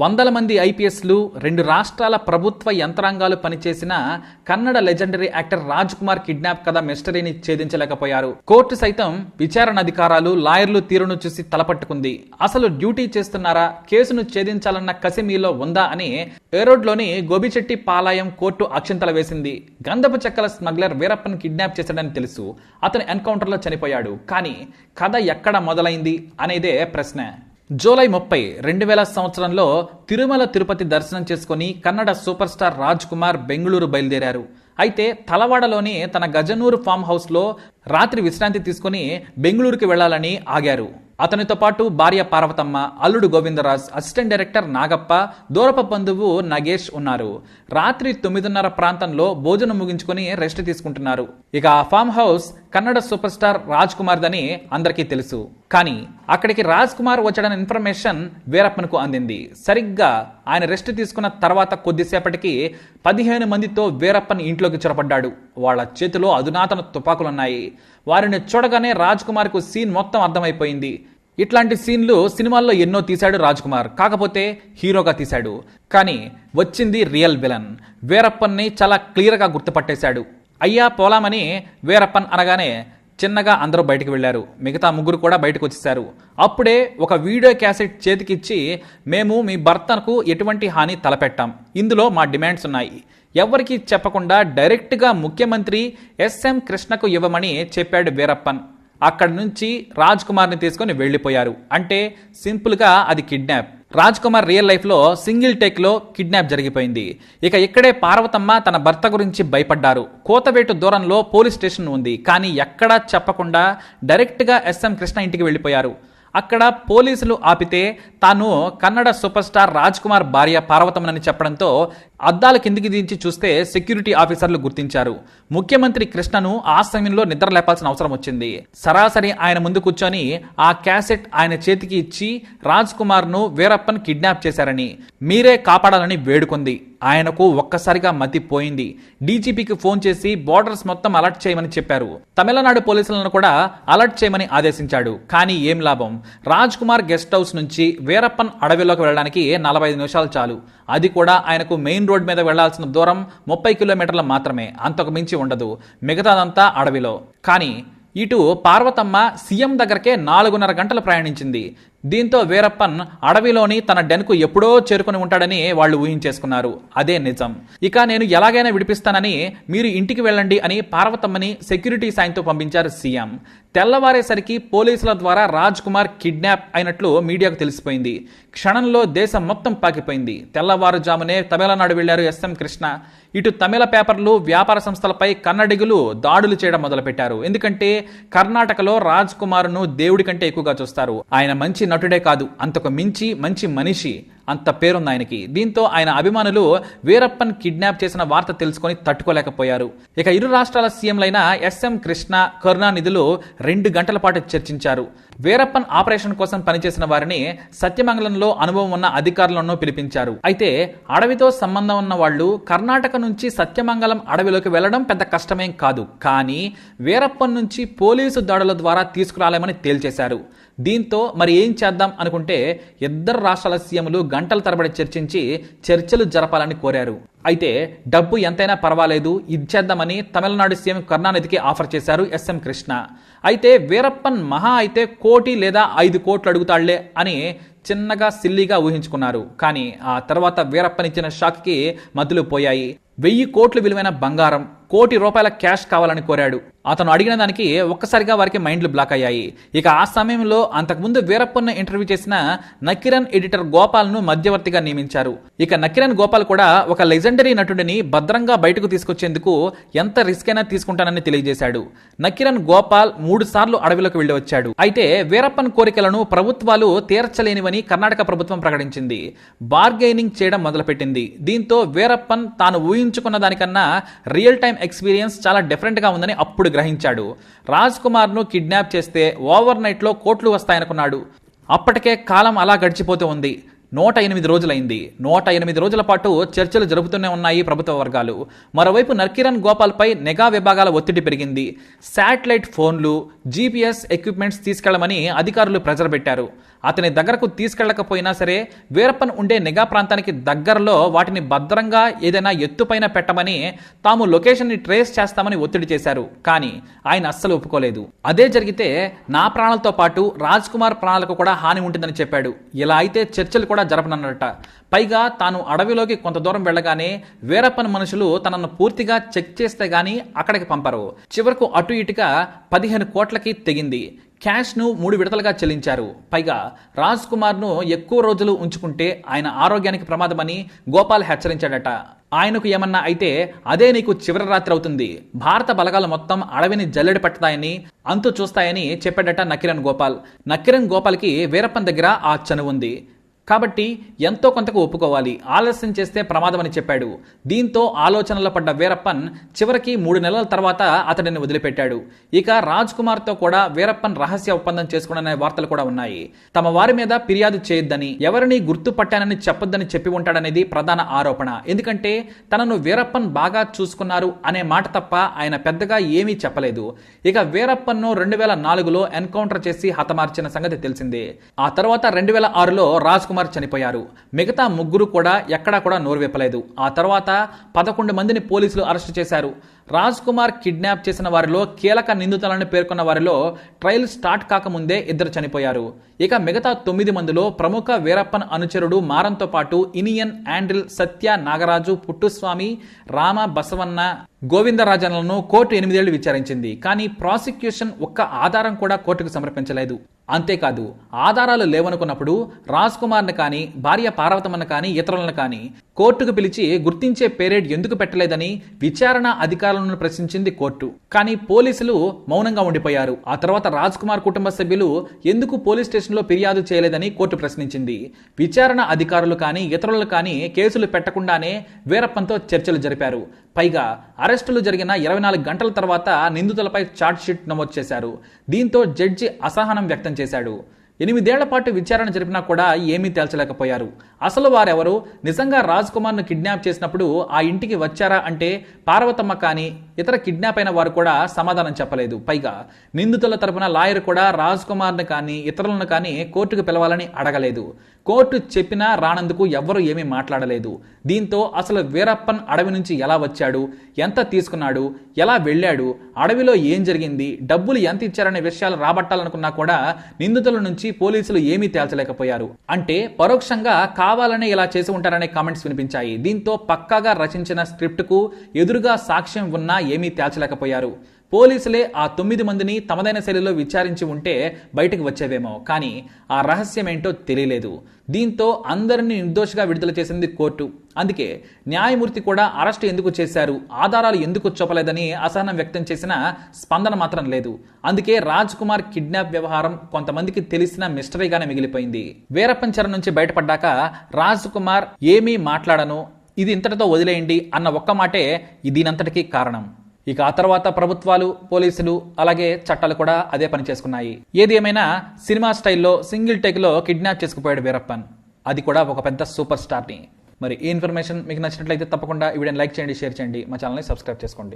వందల మంది ఐపీఎస్లు రెండు రాష్ట్రాల ప్రభుత్వ యంత్రాంగాలు పనిచేసిన Kannada legendary actor Raj Kumar kidnap కథ మిస్టరీని ఛేదించలేకపోయారు. కోర్టు సైతం విచారణ అధికారాలు లాయర్లు తీరును చూసి తలపట్టుకుంది. అసలు డ్యూటీ చేస్తున్నారా? కేసును ఛేదించాలన్న కసి మీలో ఉందా అని ఏరోడ్లోని గోబిచెట్టి పాలాయం కోర్టు అక్షింతల వేసింది. గంధపు చెక్కల స్మగ్లర్ వీరప్పన్ కిడ్నాప్ చేశాడని తెలుసు. అతను ఎన్కౌంటర్లో చనిపోయాడు. కానీ కథ ఎక్కడ మొదలైంది అనేదే ప్రశ్న. జూలై ముప్పై రెండు వేల సంవత్సరంలో తిరుమల తిరుపతి దర్శనం చేసుకుని కన్నడ సూపర్ స్టార్ రాజ్ కుమార్ బెంగళూరు బయలుదేరారు. అయితే తలవాడలోని తన గజనూరు ఫామ్ హౌస్లో రాత్రి విశ్రాంతి తీసుకుని బెంగళూరుకి వెళ్ళాలని ఆగారు. అతనితో పాటు భార్య పార్వతమ్మ అల్లుడు గోవిందరాజ్ అసిస్టెంట్ డైరెక్టర్ నాగప్ప దూరప బంధువు నగేష్ ఉన్నారు. రాత్రి తొమ్మిదిన్నర ప్రాంతంలో భోజనం ముగించుకొని రెస్ట్ తీసుకుంటున్నారు. ఇక ఆ farm house Kannada super star Raj కుమార్దని అందరికీ తెలుసు. కానీ అక్కడికి రాజ్ కుమార్ వచ్చాడన్న ఇన్ఫర్మేషన్ వీరప్పన్కు అందింది. సరిగ్గా ఆయన రెస్ట్ తీసుకున్న తర్వాత కొద్దిసేపటికి పదిహేను మందితో వీరప్పన్ ఇంట్లోకి చొరపడ్డాడు. వాళ్ళ చేతిలో అధునాతన తుపాకులున్నాయి. వారిని చూడగానే రాజ్ కుమార్కు సీన్ మొత్తం అర్థమైపోయింది. ఇట్లాంటి సీన్లు సినిమాల్లో ఎన్నో తీశాడు రాజ్ కుమార్ కాకపోతే హీరోగా తీశాడు. కానీ వచ్చింది రియల్ విలన్. వీరప్పన్ని చాలా క్లియర్గా గుర్తుపట్టేశాడు. అయ్యా పోలామని వీరప్పన్ అనగానే చిన్నగా అందరూ బయటకు వెళ్ళారు. మిగతా ముగ్గురు కూడా బయటకు వచ్చేసారు. అప్పుడే ఒక వీడియో క్యాసెట్ చేతికిచ్చి మేము మీ భర్తకు ఎటువంటి హాని తలపెట్టాం. ఇందులో మా డిమాండ్స్ ఉన్నాయి. ఎవరికి చెప్పకుండా డైరెక్ట్గా ముఖ్యమంత్రి ఎస్ఎం కృష్ణకు ఇవ్వమని చెప్పాడు వీరప్పన్. అక్కడి నుంచి రాజ్ కుమార్ని తీసుకొని వెళ్ళిపోయారు. అంటే సింపుల్గా అది కిడ్నాప్. రాజ్ కుమార్ రియల్ లైఫ్లో సింగిల్ టేక్లో కిడ్నాప్ జరిగిపోయింది. ఇక ఇక్కడే పార్వతమ్మ తన భర్త గురించి భయపడ్డారు. కోతవేటు దూరంలో పోలీస్ స్టేషన్ ఉంది. కానీ ఎక్కడా చెప్పకుండా డైరెక్ట్గా ఎస్ఎం కృష్ణ ఇంటికి వెళ్ళిపోయారు. అక్కడ పోలీసులు ఆపితే తాను కన్నడ సూపర్ స్టార్ రాజ్ కుమార్ భార్య పార్వతమ్మనని చెప్పడంతో అద్దాల కిందికి దించి చూస్తే సెక్యూరిటీ ఆఫీసర్లు గుర్తించారు. ముఖ్యమంత్రి కృష్ణను ఆ సమయంలో నిద్ర లేపాల్సిన అవసరం వచ్చింది. సరాసరి ఆయన ముందు కూర్చొని ఆ క్యాసెట్ ఆయన చేతికి ఇచ్చి రాజ్ కుమార్ను వీరప్పన్ కిడ్నాప్ చేశారని మీరే కాపాడాలని వేడుకుంది. ఆయనకు ఒక్కసారిగా మతి పోయింది. డీజీపీకి ఫోన్ చేసి బోర్డర్స్ మొత్తం అలర్ట్ చేయమని చెప్పారు. తమిళనాడు పోలీసులను కూడా అలర్ట్ చేయమని ఆదేశించాడు. కానీ ఏం లాభం? రాజ్ కుమార్ గెస్ట్ హౌస్ నుంచి వీరప్పన్ అడవిలోకి వెళ్ళడానికి నలభై ఐదు నిమిషాలు చాలు. అది కూడా ఆయనకు మెయిన్ రోడ్ మీద వెళ్ళాల్సిన దూరం ముప్పై కిలోమీటర్ల మాత్రమే. అంతకు మించి ఉండదు. మిగతాదంతా అడవిలో. కానీ ఇటు పార్వతమ్మ సీఎం దగ్గరకే నాలుగున్నర గంటలు ప్రయాణించింది. దీంతో వీరప్పన్ అడవిలోని తన డెన్కు ఎప్పుడో చేరుకుని ఉంటాడని వాళ్ళు ఊహించేసుకున్నారు. అదే నిజం. ఇక నేను ఎలాగైనా విడిపిస్తానని మీరు ఇంటికి వెళ్ళండి అని పార్వతమ్మని సెక్యూరిటీ సాయంతో పంపించారు సీఎం. తెల్లవారేసరికి పోలీసుల ద్వారా రాజ్ కుమార్ కిడ్నాప్ అయినట్లు మీడియాకు తెలిసిపోయింది. క్షణంలో దేశం మొత్తం పాకిపోయింది. తెల్లవారుజామునే తమిళనాడు వెళ్ళారు ఎస్ఎం కృష్ణ. ఇటు తమిళ పేపర్లు వ్యాపార సంస్థలపై కన్నడిగులు దాడులు చేయడం మొదలుపెట్టారు. ఎందుకంటే కర్ణాటకలో రాజ్ కుమార్ను దేవుడి కంటే ఎక్కువగా చూస్తారు. ఆయన మంచి నటుడే కాదు అంతకు మించి మంచి మనిషి అంత పేరుంది ఆయనకి. దీంతో ఆయన అభిమానులు వీరప్పన్ కిడ్నాప్ చేసిన వార్త తెలుసుకొని తట్టుకోలేకపోయారు. ఇక ఇరు రాష్ట్రాల సీఎంలైన ఎస్ఎం కృష్ణ కరుణానిధులు రెండు గంటల పాటు చర్చించారు. వీరప్పన్ ఆపరేషన్ కోసం పనిచేసిన వారిని సత్యమంగళంలో అనుభవం ఉన్న అధికారులను పిలిపించారు. అయితే అడవితో సంబంధం ఉన్న వాళ్ళు కర్ణాటక నుంచి సత్యమంగళం అడవిలోకి వెళ్ళడం పెద్ద కష్టమేం కాదు. కానీ వీరప్పన్ నుంచి పోలీసు దాడుల ద్వారా తీసుకురాలేమని తేల్చేశారు. దీంతో మరి ఏం చేద్దాం అనుకుంటే ఇద్దరు రాష్ట్రాల సీఎంలు గంటల తరబడి చర్చించి చర్చలు జరపాలని కోరారు. అయితే డబ్బు ఎంతైనా పర్వాలేదు ఇచ్చేద్దామని తమిళనాడు సీఎం కరుణానిధికి ఆఫర్ చేశారు ఎస్ఎం కృష్ణ. అయితే వీరప్పన్ మహా అయితే కోటి లేదా ఐదు కోట్లు అడుగుతాళ్ళే అని చిన్నగా సిల్లీగా ఊహించుకున్నారు. కానీ ఆ తర్వాత వీరప్పన్ ఇచ్చిన షాక్కి మద్దులు పోయాయి. వెయ్యి కోట్లు విలువైన బంగారం కోటి రూపాయల క్యాష్ కావాలని కోరాడు. అతను అడిగిన దానికి ఒక్కసారిగా వారికి మైండ్లు బ్లాక్ అయ్యాయి. ఇక ఆ సమయంలో అంతకుముందు వీరప్పన్న ఇంటర్వ్యూ చేసిన నకిరన్ ఎడిటర్ గోపాల్ను మధ్యవర్తిగా నియమించారు. ఇక నకిరన్ గోపాల్ కూడా ఒక లెజెండరీ నటుడిని భద్రంగా బయటకు తీసుకొచ్చేందుకు ఎంత రిస్క్ అయినా తీసుకుంటానని తెలియజేశాడు. నకిరన్ గోపాల్ మూడు సార్లు అడవిలోకి వెళ్ళి వచ్చాడు అయితే వీరప్పన్ కోరికలను ప్రభుత్వాలు తీర్చలేనివని కర్ణాటక ప్రభుత్వం ప్రకటించింది. బార్గెయినింగ్ చేయడం మొదలుపెట్టింది. దీంతో వీరప్పన్ తాను ఊహించుకున్న దానికన్నా రియల్ టైం ఎక్స్పీరియన్స్ చాలా డిఫరెంట్గా ఉందని అప్పుడు గ్రహించాడు. రాజ్ కుమార్ను కిడ్నాప్ చేస్తే ఓవర్ నైట్లో కోట్లు వస్తాయనుకున్నాడు. అప్పటికే కాలం అలా గడిచిపోతూ ఉంది. నూట ఎనిమిది రోజులైంది. నూట ఎనిమిది రోజుల పాటు చర్చలు జరుపుతూనే ఉన్నాయి ప్రభుత్వ వర్గాలు. మరోవైపు నర్కిరణ్ గోపాల్పై నిఘా విభాగాల ఒత్తిడి పెరిగింది. శాటిలైట్ ఫోన్లు జీపీఎస్ ఎక్విప్మెంట్స్ తీసుకెళ్ళమని అధికారులు ప్రెజర్ పెట్టారు. అతని దగ్గరకు తీసుకెళ్ళకపోయినా సరే వీరప్పన్ ఉండే నిఘా ప్రాంతానికి దగ్గరలో వాటిని భద్రంగా ఏదైనా ఎత్తుపైన పెట్టమని తాము లొకేషన్ని ట్రేస్ చేస్తామని ఒత్తిడి చేశారు. కానీ ఆయన అస్సలు ఒప్పుకోలేదు. అదే జరిగితే నా ప్రాణాలతో పాటు రాజ్ కుమార్ ప్రాణాలకు కూడా హాని ఉంటుందని చెప్పాడు. ఇలా అయితే చర్చలు కూడా జరపనన్నట పైగా తాను అడవిలోకి కొంత దూరం వెళ్ళగానే వీరప్పన్ మనుషులు తనను పూర్తిగా చెక్ చేస్తే గానీ అక్కడికి పంపరు. చివరకు అటు ఇటుగా పదిహేను కోట్లకి తెగింది. క్యాష్ను మూడు విడతలుగా చెల్లించారు. పైగా రాజ్ కుమార్ను ఎక్కువ రోజులు ఉంచుకుంటే ఆయన ఆరోగ్యానికి ప్రమాదమని గోపాల్ హెచ్చరించాడట. ఆయనకు ఏమన్నా అయితే అదే నీకు చివరి రాత్రి అవుతుంది. భారత బలగాలు మొత్తం అడవిని జల్లెడ పట్టుతాయని అంతు చూస్తాయని చెప్పాడట నకిరన్ గోపాల్. నకిరన్ గోపాల్కి వీరప్పన్ దగ్గర ఆ చనువు ఉంది. కాబట్టి ఎంతో కొంతకు ఒప్పుకోవాలి. ఆలస్యం చేస్తే ప్రమాదమని చెప్పాడు. దీంతో ఆలోచనలో పడ్డ వీరప్పన్ చివరికి మూడు నెలల తర్వాత అతడిని వదిలిపెట్టాడు. ఇక రాజ్ కుమార్తో కూడా వీరప్పన్ రహస్య ఒప్పందం చేసుకున్న వార్తలు కూడా ఉన్నాయి. తమ వారి మీద ఫిర్యాదు చేయొద్దని ఎవరిని గుర్తుపట్టానని చెప్పొద్దని చెప్పి ఉంటాడనేది ప్రధాన ఆరోపణ. ఎందుకంటే తనను వీరప్పన్ బాగా చూసుకున్నారు అనే మాట తప్ప ఆయన పెద్దగా ఏమీ చెప్పలేదు. ఇక వీరప్పన్ను రెండు వేల నాలుగులో ఎన్కౌంటర్ చేసి హతమార్చిన సంగతి తెలిసిందే. ఆ తర్వాత రెండు వేల ఆరులో రాజ్ కుమార్ చనిపోయారు. మిగతా ముగ్గురు కూడా ఎక్కడా కూడా నోరు విప్పలేదు ఆ తర్వాత పదకొండు మందిని పోలీసులు అరెస్టు చేశారు. రాజ్ కుమార్ కిడ్నాప్ చేసిన వారిలో కీలక నిందితులను పేర్కొన్న వారిలో ట్రయల్ స్టార్ట్ కాకముందే ఇద్దరు చనిపోయారు. ఇక మిగతా తొమ్మిది మందిలో ప్రముఖ వీరప్పన్ అనుచరుడు మారంతో పాటు ఇనియన్ ఆండ్రిల్ సత్య నాగరాజు పుట్టుస్వామి రామ బసవన్న గోవిందరాజన్లను కోర్టు ఎనిమిదేళ్ళు విచారించింది. కానీ ప్రాసిక్యూషన్ ఒక్క ఆధారం కూడా కోర్టుకు సమర్పించలేదు. అంతేకాదు ఆధారాలు లేవనుకున్నప్పుడు రాజ్ కుమార్ని కానీ భార్య పార్వతమ్మను కానీ ఇతరులను కానీ కోర్టుకు పిలిచి గుర్తించే పేరేడ్ ఎందుకు పెట్టలేదని విచారణ అధికారులను ప్రశ్నించింది కోర్టు. కానీ పోలీసులు మౌనంగా ఉండిపోయారు. ఆ తర్వాత రాజ్ కుమార్ కుటుంబ సభ్యులు ఎందుకు పోలీస్ స్టేషన్లో ఫిర్యాదు చేయలేదని కోర్టు ప్రశ్నించింది. విచారణ అధికారులు కానీ ఇతరులు కానీ కేసులు పెట్టకుండానే వీరప్పన్తో చర్చలు జరిపారు. పైగా అరెస్టులు జరిగిన ఇరవై నాలుగు గంటల తర్వాత నిందితులపై ఛార్జ్షీట్ నమోదు చేశారు. దీంతో జడ్జి అసహనం వ్యక్తం చేశాడు. ఎనిమిదేళ్ళ పాటు విచారణ జరిపినా కూడా ఏమీ తేల్చలేకపోయారు. అసలు వారెవరు? నిజంగా రాజ్ కుమార్ను కిడ్నాప్ చేసినప్పుడు ఆ ఇంటికి వచ్చారా అంటే పార్వతమ్మ కానీ ఇతర కిడ్నాప్ అయిన వారు కూడా సమాధానం చెప్పలేదు. పైగా నిందితుల తరపున లాయర్ కూడా రాజ్ కుమార్ను కానీ ఇతరులను కానీ కోర్టుకు పిలవాలని అడగలేదు. కోర్టు చెప్పినా రానందుకు ఎవ్వరూ ఏమీ మాట్లాడలేదు. దీంతో అసలు వీరప్పన్ అడవి నుంచి ఎలా వచ్చాడు? ఎంత తీసుకున్నాడు? ఎలా వెళ్ళాడు? అడవిలో ఏం జరిగింది? డబ్బులు ఎంత ఇచ్చారనే విషయాలు రాబట్టాలనుకున్నా కూడా నిందితుల నుంచి పోలీసులు ఏమీ తేల్చలేకపోయారు. అంటే పరోక్షంగా కావాలనే ఇలా చేసి ఉంటారనే కామెంట్స్ వినిపించాయి. దీంతో పక్కాగా రచించిన స్క్రిప్ట్కు ఎదురుగా సాక్ష్యం ఉన్నా ఏమీ తేల్చలేకపోయారు. పోలీసులే ఆ తొమ్మిది మందిని తమదైన శైలిలో విచారించి ఉంటే బయటకు వచ్చేవేమో. కానీ ఆ రహస్యం ఏంటో తెలియలేదు. దీంతో అందరినీ నిర్దోషిగా విడుదల చేసింది కోర్టు. అందుకే న్యాయమూర్తి కూడా అరెస్ట్ ఎందుకు చేశారు? ఆధారాలు ఎందుకు చూపలేదని అసహనం వ్యక్తం చేసిన స్పందన మాత్రం లేదు. అందుకే రాజ్ కుమార్ కిడ్నాప్ వ్యవహారం కొంతమందికి తెలిసిన మిస్టరీగానే మిగిలిపోయింది. వీరప్పంచరం నుంచి బయటపడ్డాక రాజ్ కుమార్ ఏమీ మాట్లాడను ఇది ఇంతటితో వదిలేయండి అన్న ఒక్క మాటే దీనంతటికీ కారణం. ఇక ఆ తర్వాత ప్రభుత్వాలు పోలీసులు అలాగే చట్టాలు కూడా అదే పని చేసుకున్నాయి. ఏది ఏమైనా సినిమా స్టైల్లో సింగిల్ టేక్లో కిడ్నాప్ చేసుకుపోయాడు వీరప్పన్. అది కూడా ఒక పెద్ద సూపర్ స్టార్ని. మరి ఈ ఇన్ఫర్మేషన్ మీకు నచ్చినట్లయితే తప్పకుండా ఈ వీడియోని లైక్ చేయండి షేర్ చేయండి. మా ఛానల్ని సబ్స్క్రైబ్ చేసుకోండి.